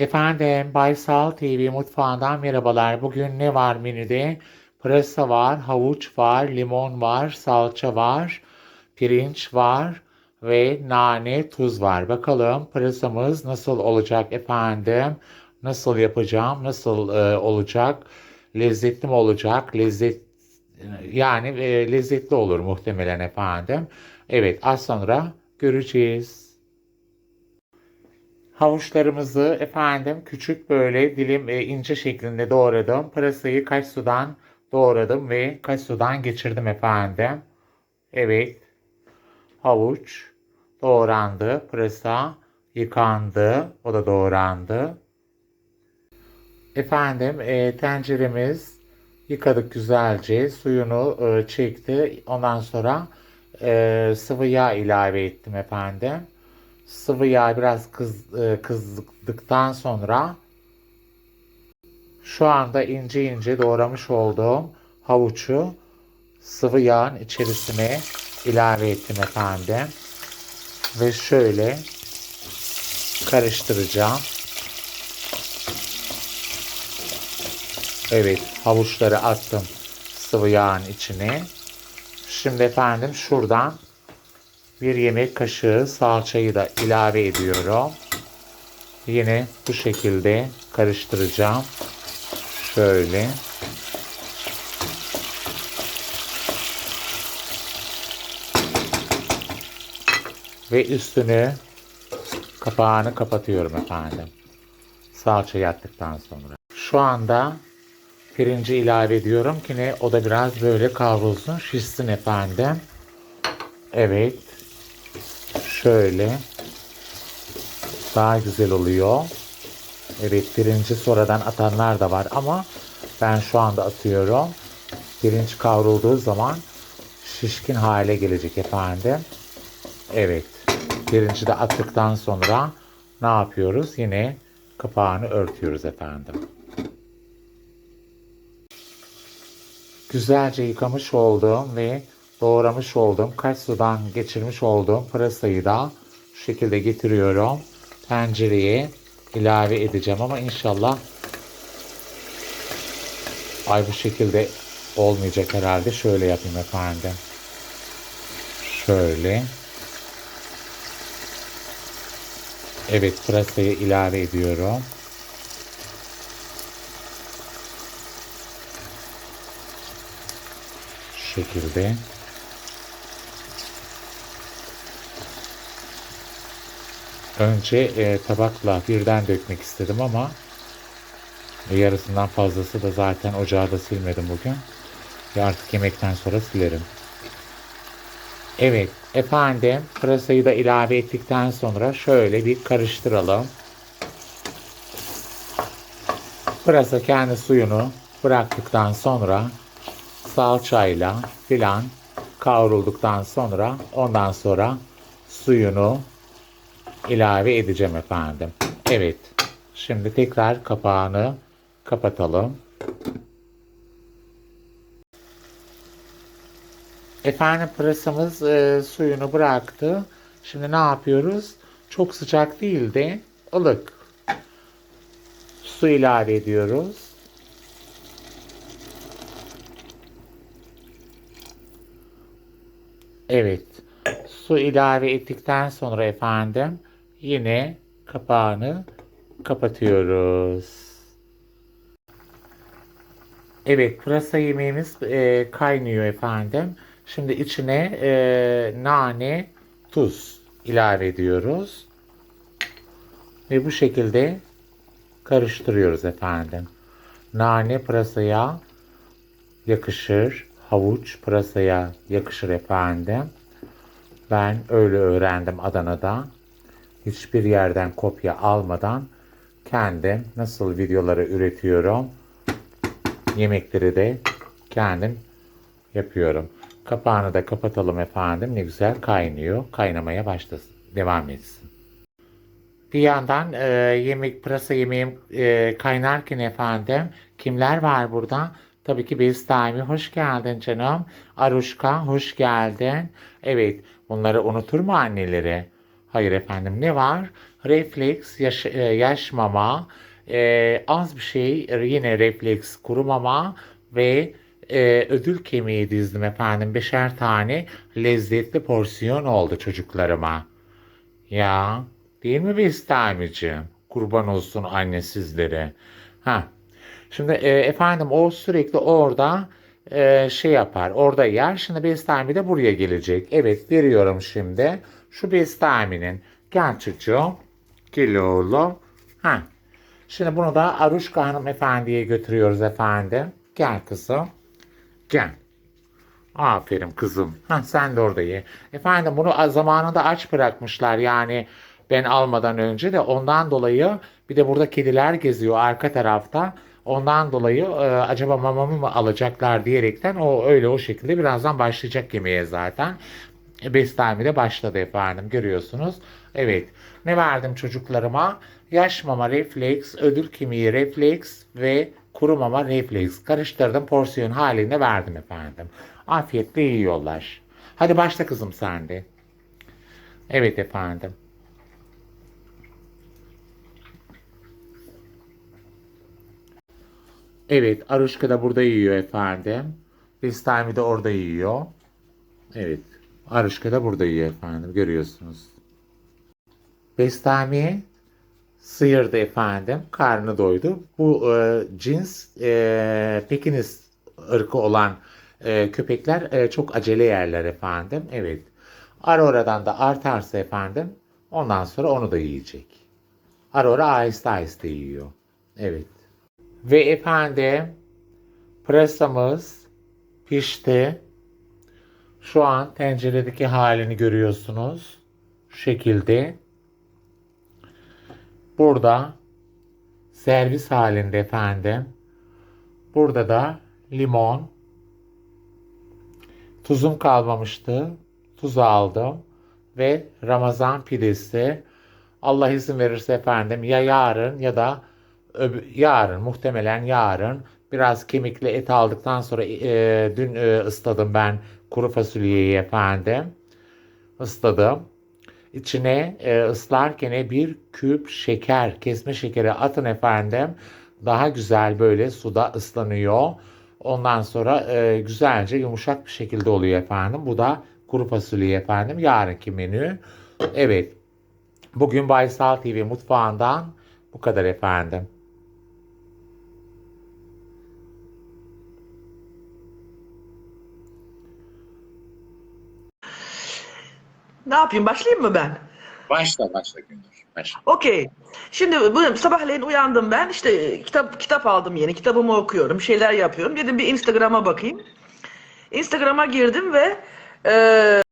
Efendim, Baysal TV mutfağından merhabalar. Bugün ne var menüde? Pırasa var, havuç var, limon var, salça var, pirinç var ve nane, tuz var. Bakalım pırasamız nasıl olacak efendim? Nasıl yapacağım? Nasıl e, olacak? Lezzetli mi olacak? Lezzet yani e, lezzetli olur muhtemelen efendim. Evet, az sonra göreceğiz. Havuçlarımızı efendim küçük böyle dilim e, ince şeklinde doğradım. Pırasayı kaç sudan doğradım ve kaç sudan geçirdim efendim. Evet. Havuç doğrandı. Pırasa yıkandı. O da doğrandı. Efendim e, tenceremiz yıkadık güzelce. Suyunu e, çekti. Ondan sonra e, sıvı yağ ilave ettim efendim. Sıvı yağ biraz kız, e, kızdıktan sonra şu anda ince ince doğramış olduğum havuçu sıvı yağın içerisine ilave ettim efendim. Ve şöyle karıştıracağım. Evet, havuçları attım sıvı yağın içine. Şimdi efendim şuradan bir yemek kaşığı salçayı da ilave ediyorum. Yine bu şekilde karıştıracağım. Şöyle. Ve üstünü kapağını kapatıyorum efendim. Salça yattıktan sonra. Şu anda pirinci ilave ediyorum ki ne o da biraz böyle kavrulsun, şişsin efendim. Evet. Şöyle. Daha güzel oluyor. Evet pirinci sonradan atanlar da var ama ben şu anda atıyorum. Pirinç kavrulduğu zaman şişkin hale gelecek efendim. Evet. Pirinci de attıktan sonra ne yapıyoruz? Yine kapağını örtüyoruz efendim. Güzelce yıkamış olduğum ve doğramış olduğum, kaç sudan geçirmiş olduğum pırasayı da şu şekilde getiriyorum. Tencereye ilave edeceğim ama inşallah ay bu şekilde olmayacak herhalde. Şöyle yapayım efendim. Şöyle. Evet pırasayı ilave ediyorum. Şu şekilde. Önce e, tabakla birden dökmek istedim ama yarısından fazlası da zaten ocağı da silmedim bugün. Ya artık yemekten sonra silerim. Evet efendim pırasayı da ilave ettikten sonra şöyle bir karıştıralım. Pırasa kendi suyunu bıraktıktan sonra salçayla filan kavrulduktan sonra ondan sonra suyunu ilave edeceğim efendim. Evet. Şimdi tekrar kapağını kapatalım. Efendim pırasamız e, suyunu bıraktı. Şimdi ne yapıyoruz? Çok sıcak değil de ılık. Su ilave ediyoruz. Evet. Su ilave ettikten sonra efendim yine kapağını kapatıyoruz. Evet, pırasa yemeğimiz e, kaynıyor efendim. Şimdi içine e, nane, tuz ilave ediyoruz. Ve bu şekilde karıştırıyoruz efendim. Nane pırasaya yakışır. Havuç pırasaya yakışır efendim. Ben öyle öğrendim Adana'da. Hiçbir yerden kopya almadan kendim nasıl videoları üretiyorum. Yemekleri de kendim yapıyorum. Kapağını da kapatalım efendim. Ne güzel kaynıyor. Kaynamaya başlasın. Devam etsin. Bir yandan e, yemek pırasa yemeğim e, kaynarken efendim kimler var burada? Tabii ki Bestami hoş geldin canım. Aruşka hoş geldin. Evet bunları unutur mu anneleri? Hayır efendim ne var? refleks, yaş, e, yaş mama, e, az bir şey yine refleks kuru mama ve e, ödül kemiği dizdim efendim. Beşer tane lezzetli porsiyon oldu çocuklarıma. Ya değil mi Bestamicim? Kurban olsun anne sizlere. Ha. Şimdi e, efendim o sürekli orada e, şey yapar. Orada yer. Şimdi Bestami de buraya gelecek. Evet veriyorum şimdi. Şu Bestami'nin. Gel oğlum. Ha. Şimdi bunu da Aruşka hanımefendiye götürüyoruz efendim. Gel kızım. Gel. Aferin kızım. Ha, sen de orada ye. Efendim bunu zamanında aç bırakmışlar yani ben almadan önce de ondan dolayı bir de burada kediler geziyor arka tarafta. Ondan dolayı e, acaba mamamı mı alacaklar diyerekten o öyle o şekilde birazdan başlayacak yemeğe zaten. E, Bestami de başladı efendim görüyorsunuz. Evet ne verdim çocuklarıma? Yaş mama refleks, ödül kemiği refleks ve kuru mama refleks. Karıştırdım porsiyon halinde verdim efendim. Afiyetle yiyorlar. Hadi başla kızım sen de. Evet efendim. Evet, Aruşka da burada yiyor efendim. Bestami de orada yiyor. Evet, Aruşka da burada yiyor efendim. Görüyorsunuz. Bestami sıyırdı efendim. Karnı doydu. Bu e, cins e, Pekiniz ırkı olan e, köpekler e, çok acele yerler efendim. Evet. Aurora'dan da artarsa efendim ondan sonra onu da yiyecek. Aurora aheste aheste yiyor. Evet. Ve efendim pırasamız pişti. Şu an tenceredeki halini görüyorsunuz. Şu şekilde. Burada servis halinde efendim. Burada da limon. Tuzum kalmamıştı. Tuz aldım. Ve Ramazan pidesi. Allah izin verirse efendim ya yarın ya da yarın muhtemelen yarın biraz kemikli et aldıktan sonra e, dün e, ısladım ben kuru fasulyeyi efendim. Isladım. İçine e, ıslarken bir küp şeker, kesme şekeri atın efendim. Daha güzel böyle suda ıslanıyor. Ondan sonra e, güzelce yumuşak bir şekilde oluyor efendim. Bu da kuru fasulye efendim. Yarınki menü. Evet. Bugün Baysal TV mutfağından bu kadar efendim. Ne yapayım? Başlayayım mı ben? Başla başla Gündür. Başla. Okey. Şimdi bu sabahleyin uyandım ben. İşte kitap kitap aldım yeni. Kitabımı okuyorum. Şeyler yapıyorum. Dedim bir Instagram'a bakayım. Instagram'a girdim ve e,